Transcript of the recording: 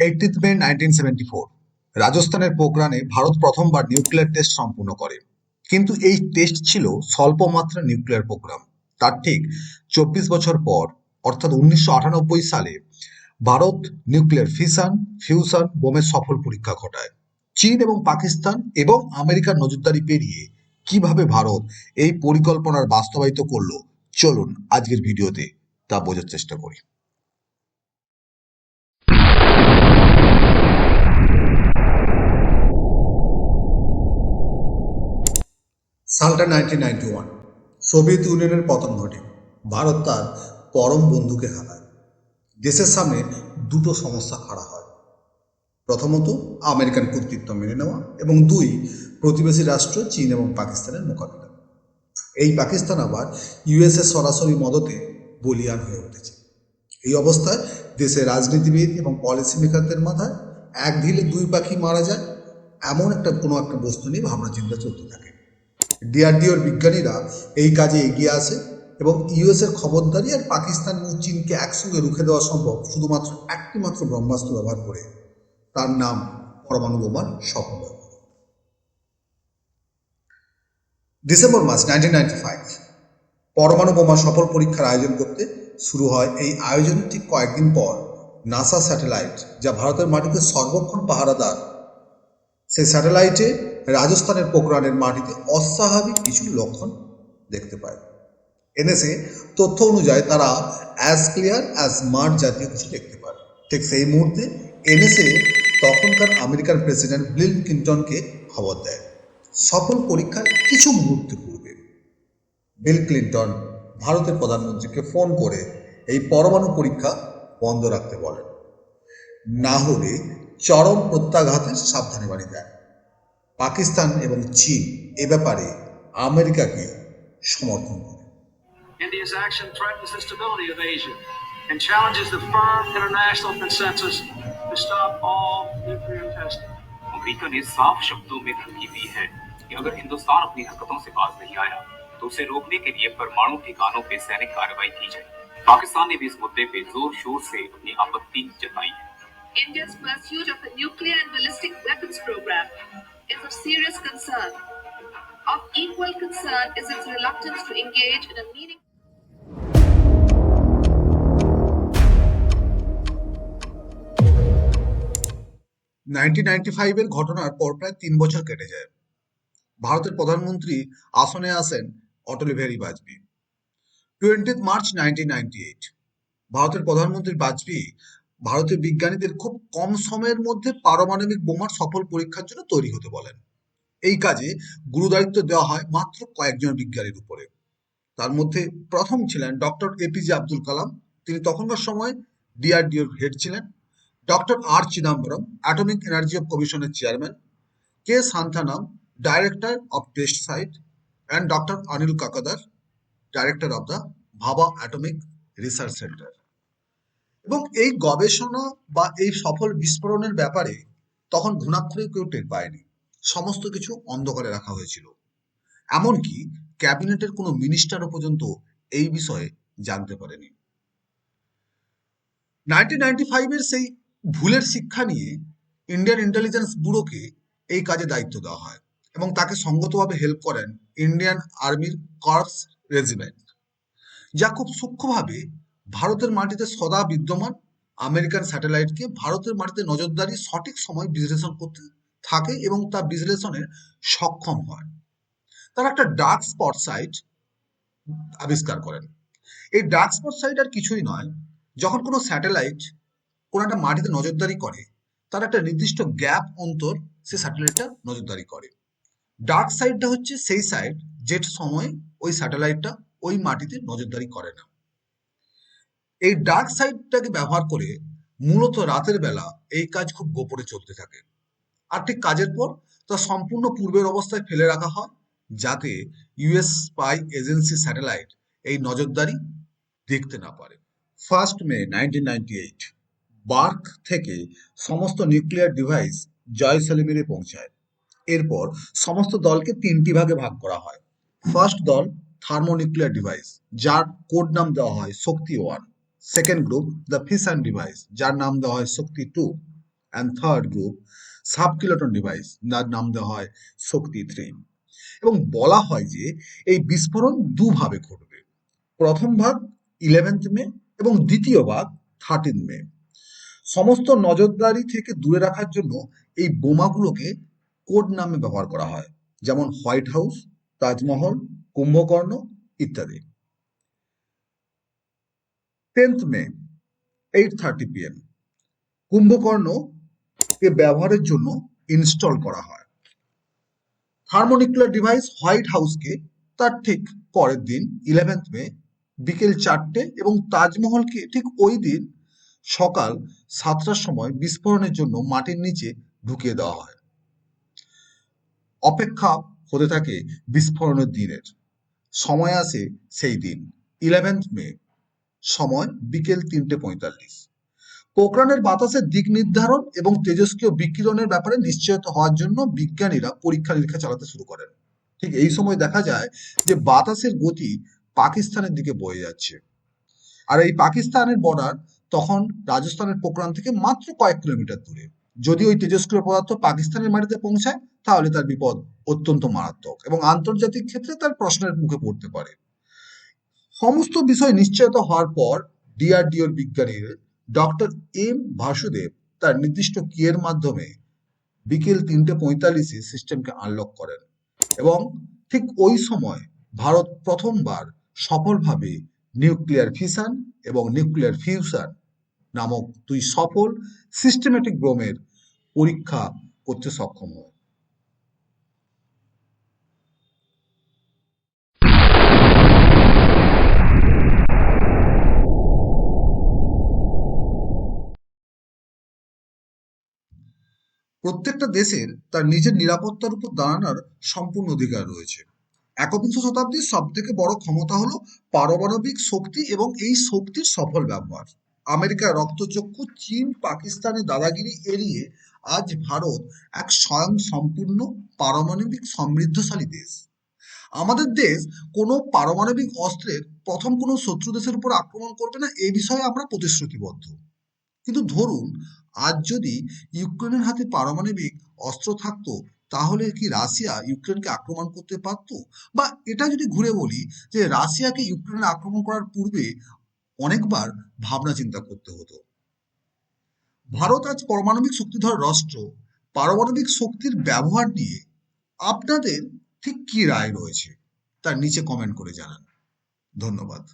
Eightieth মে রাজস্থানের পোখরানে ভারত প্রথমবার nuclear test সম্পূর্ণ করে। কিন্তু এই টেস্ট ছিল স্বল্প মাত্রার নিউক্লিয়ার প্রোগ্রাম তার ঠিক চব্বিশ বছর পর, অর্থাৎ উনিশশো আটানব্বই সালে, ভারত নিউক্লিয়ার বোমের সফল পরীক্ষা ঘটায়। চীন এবং পাকিস্তান এবং আমেরিকার নজরদারি পেরিয়ে কীভাবে ভারত এই পরিকল্পনার বাস্তবায়িত করল, চলুন আজকের ভিডিওতে তা বোঝার চেষ্টা করি। সালটা নাইনটিন নাইনটি ওয়ান সোভিয়েত ইউনিয়নের পতন ঘটে। ভারত তার পরম বন্ধুকে হারায়। দেশের সামনে দুটো সমস্যা খাড়া হয়। প্রথমত আমেরিকান কর্তৃত্ব মেনে নেওয়া এবং দুই, প্রতিবেশী রাষ্ট্র চীন এবং পাকিস্তানের মোকাবিলা। এই পাকিস্তান আবার ইউএসএ সরাসরি মদতে বলিয়ান হয়ে উঠেছে। এই অবস্থায় দেশের রাজনীতিবিদ এবং পলিসি মেকারদের মাথায় এক ঢিলে দুই পাখি মারা যায়। এমন একটা কোনো একটা বস্তু নিয়ে ভাবনা চিন্তা চলতে থাকে। ডিআরডিওর বিজ্ঞানীরা এই কাজে এগিয়ে আসে এবং ইউএস এর খবরদারি আর পাকিস্তান এবং চীনকে একসঙ্গে রুখে দেওয়া সম্ভব শুধুমাত্র একটি মাত্র ব্রহ্মাস্ত্র ব্যবহার করে। তার নাম পরমাণু বোমার সফল ডিসেম্বর মাস নাইনটিন পরমাণু বোমা সফল পরীক্ষার আয়োজন করতে শুরু হয় এই আয়োজনের ঠিক কয়েকদিন পর নাসা স্যাটেলাইট, যা ভারতের মাটিতে সর্বক্ষণ পাহারাদার। সেই স্যাটেলাইটে রাজস্থানের পোখরানের মাটিতে অস্বাভাবিক কিছু লক্ষণ দেখতে পায়। এনএসএ তথ্য অনুযায়ী তারা অ্যাজ ক্লিয়ার অ্যাজ মার্ট জাতীয় কিছু দেখতে পায়। ঠিক সেই মুহূর্তে এনএসএ তখনকার আমেরিকার প্রেসিডেন্ট বিল ক্লিন্টনকে খবর দেয়। সফল পরীক্ষার কিছু মুহূর্ত পূর্বে বিল ক্লিন্টন ভারতের প্রধানমন্ত্রীকে ফোন করে এই পরমাণু পরীক্ষা বন্ধ রাখতে বলেন। না হলে চরম প্রত্যাঘাতের সাবধানী দেয় পাকিস্তান এবং চীন এ ব্যাপারে আমেরিকাকে সমর্থন করে India's action threatens the stability of Asia and challenges the firm international consensus to stop all nuclear testing. America ने साफ शब्दों में धमकी दी है कि अगर हिंदुस्तान अपनी हरकतों से बाज नहीं आया तो उसे रोकने के लिए परमाणु ठिकानों पर सैनिक कार्रवाई की जाए पाकिस्तान ने भी इस मुद्दे पे जोर शोर से अपनी आपत्ति जताई है India's pursuit of a nuclear and ballistic weapons program is of serious concern. Of equal concern is its reluctance to engage in a meaningful nineteen ninety ঘটনার পর প্রায় তিন বছর কেটে যায় ভারতের প্রধানমন্ত্রী আসনে আসেন Atal Bihari Vajpayee twentieth March nineteen ভারতের প্রধানমন্ত্রী বাজপেয়ী ভারতীয় বিজ্ঞানীদের খুব কম সময়ের মধ্যে পারমাণবিক বোমার সফল পরীক্ষার জন্য তৈরি হতে বলেন। এই কাজে গুরুদায়িত্ব দেওয়া হয় মাত্র কয়েকজন বিজ্ঞানীর উপরে। তার মধ্যে প্রথম ছিলেন ডক্টর এপিজে আব্দুল কালাম। তিনি তখনকার সময় ডিআরডিওর হেড ছিলেন। Doctor R Chidambaram, atomic energy of কমিশনের chairman. K Santhanam, director of test site. And doctor Anil Kakodkar, director of the Bhabha atomic research centre. এবং এই গবেষণা বা এই সফল বিস্ফোরণের ব্যাপারে তখন ঘুণাক্ষরেও কেউ টের পায়নি। সমস্ত কিছু অন্ধকারে রাখা হয়েছিল। এমনকি ক্যাবিনেটের কোনো মিনিস্টারও পর্যন্ত এই বিষয়ে জানতে পারেনি। নাইনটিন নাইনটি ফাইভের সেই ভুলের শিক্ষা নিয়ে ইন্ডিয়ান ইন্টেলিজেন্স ব্যুরোকে এই কাজে দায়িত্ব দেওয়া হয় এবং তাকে সঙ্গতভাবে হেল্প করেন ইন্ডিয়ান আর্মির কর্পস রেজিমেন্ট, যা খুব সূক্ষ্মভাবে ভারতের মাটিতে সদা বিদ্যমান। আমেরিকান স্যাটেলাইটকে ভারতের মাটিতে নজরদারি সঠিক সময় বিশ্লেষণ করতে থাকে এবং তা বিশ্লেষণে সক্ষম হয়। তারা একটা ডার্ক স্পট সাইট আবিষ্কার করেন। এই ডার্ক স্পট সাইট আর কিছুই নয়, যখন কোনো স্যাটেলাইট কোনো একটা মাটিতে নজরদারি করে, তার একটা নির্দিষ্ট গ্যাপ অন্তর সে স্যাটেলাইটটা নজরদারি করে। ডার্ক সাইডটা হচ্ছে সেই সাইড যে সময় ওই স্যাটেলাইটটা ওই মাটিতে নজরদারি করে না। এই ডার্ক সাইডটাকে ব্যবহার করে মূলত রাতের বেলা এই কাজ খুব গোপনে চলতে থাকে। আর ঠিক কাজের পর তা সম্পূর্ণ পূর্বের অবস্থায় ফেলে রাখা হয় যাতে ইউএস স্পাই এজেন্সি স্যাটেলাইট এই নজরদারি দেখতে না পারে। ফার্স্ট মে নাইনটিন বার্ক থেকে সমস্ত নিউক্লিয়ার ডিভাইস জয়সলিমিরে পৌঁছায়। এরপর সমস্ত দলকে তিনটি ভাগে ভাগ করা হয়। ফার্স্ট দল থার্মোনিউক্লিয়ার ডিভাইস যার কোড নাম দেওয়া হয় Shakti one second group the fission device যার নাম দেওয়া হয় Shakti two and third group sub kiloton device যার নাম দেওয়া হয় শক্তি থ্রি এবং বলা হয় যে, এই বিস্ফোরণ দুভাবে ঘটবে। প্রথম ভাগ ইলেভেন্থ মে এবং দ্বিতীয় ভাগ থার্টিন মে। সমস্ত নজরদারি থেকে দূরে রাখার জন্য এই বোমাগুলোকে কোড নামে ব্যবহার করা হয়। যেমন হোয়াইট হাউস, তাজমহল, কুম্ভকর্ণ ইত্যাদি। Tenth May eight thirty PM Kumbhakarna কে ব্যবহারের জন্য ইনস্টল করা হয়। থার্মোনিকুলার ডিভাইস হোয়াইট হাউসকে তার ঠিক পরের দিন ইলেভেন্থ মে বিকেল চারটে এবং তাজমহলকে ঠিক ওই দিন সকাল সাতটার সময় বিস্ফোরণের জন্য মাটির নিচে ঢুকিয়ে দেওয়া হয়। অপেক্ষা হতে থাকে বিস্ফোরণের দিনের। সময় আসে সেই দিন ইলেভেন্থ মে সময় বিকেল তিনটে পঁয়তাল্লিশ। পোখরানের বাতাসের দিক নির্ধারণ এবং তেজস্ক্রিয় বিকিরণের ব্যাপারে নিশ্চয়ত হওয়ার জন্য বিজ্ঞানীরা পরীক্ষা নিরীক্ষা চালাতে শুরু করেন। ঠিক এই সময় দেখা যায় যে বাতাসের গতি পাকিস্তানের দিকে বয়ে যাচ্ছে। আর এই পাকিস্তানের বর্ডার তখন রাজস্থানের পোখরান থেকে মাত্র কয়েক কিলোমিটার দূরে। যদি ওই তেজস্ক্রিয় পদার্থ পাকিস্তানের মাটিতে পৌঁছায়, তাহলে তার বিপদ অত্যন্ত মারাত্মক এবং আন্তর্জাতিক ক্ষেত্রে তার প্রশ্নের মুখে পড়তে পারে। সমস্ত বিষয় নিশ্চয়ত হওয়ার পর ডিআরডিওর বিজ্ঞানীর ডক্টর এম ভাসুদেব তার নির্দিষ্ট কিয়ের মাধ্যমে বিকেল তিনটে পঁয়তাল্লিশে সিস্টেমকে আনলক করেন এবং ঠিক ওই সময় ভারত প্রথমবার সফলভাবে নিউক্লিয়ার ফিশন এবং নিউক্লিয়ার ফিউশন নামক দুই সফল সিস্টেমেটিক ব্রোমের পরীক্ষা করতে সক্ষম হয়। প্রত্যেকটা দেশের তার নিজের নিরাপত্তার উপর দাঁড়ানোর সম্পূর্ণ অধিকার রয়েছে। একবিংশ শতাব্দীর সব থেকে বড় ক্ষমতা হলো পারমাণবিক শক্তি এবং এই শক্তির সফল ব্যবহার। আমেরিকার রক্তচক্ষু, চীন, পাকিস্তানের দাদাগিরি এড়িয়ে আজ ভারত এক স্বয়ং সম্পূর্ণ পারমাণবিক সমৃদ্ধশালী দেশ। আমাদের দেশ কোনো পারমাণবিক অস্ত্রের প্রথম কোনো শত্রু দেশের উপর আক্রমণ করবে না এই বিষয়ে আমরা প্রতিশ্রুতিবদ্ধ। কিন্তু ধরুন, আজ যদি ইউক্রেনের হাতে পারমাণবিক অস্ত্র থাকতো, তাহলে কি রাশিয়া ইউক্রেনকে আক্রমণ করতে পারতো? বা এটা যদি ঘুরে বলি যে রাশিয়াকে ইউক্রেনে আক্রমণ করার পূর্বে অনেকবার ভাবনা চিন্তা করতে হতো। ভারত আজ পারমাণবিক শক্তিধর রাষ্ট্র, পারমাণবিক শক্তির ব্যবহার নিয়ে আপনাদের ঠিক কি রায় রয়েছে, তার নিচে কমেন্ট করে জানান। ধন্যবাদ।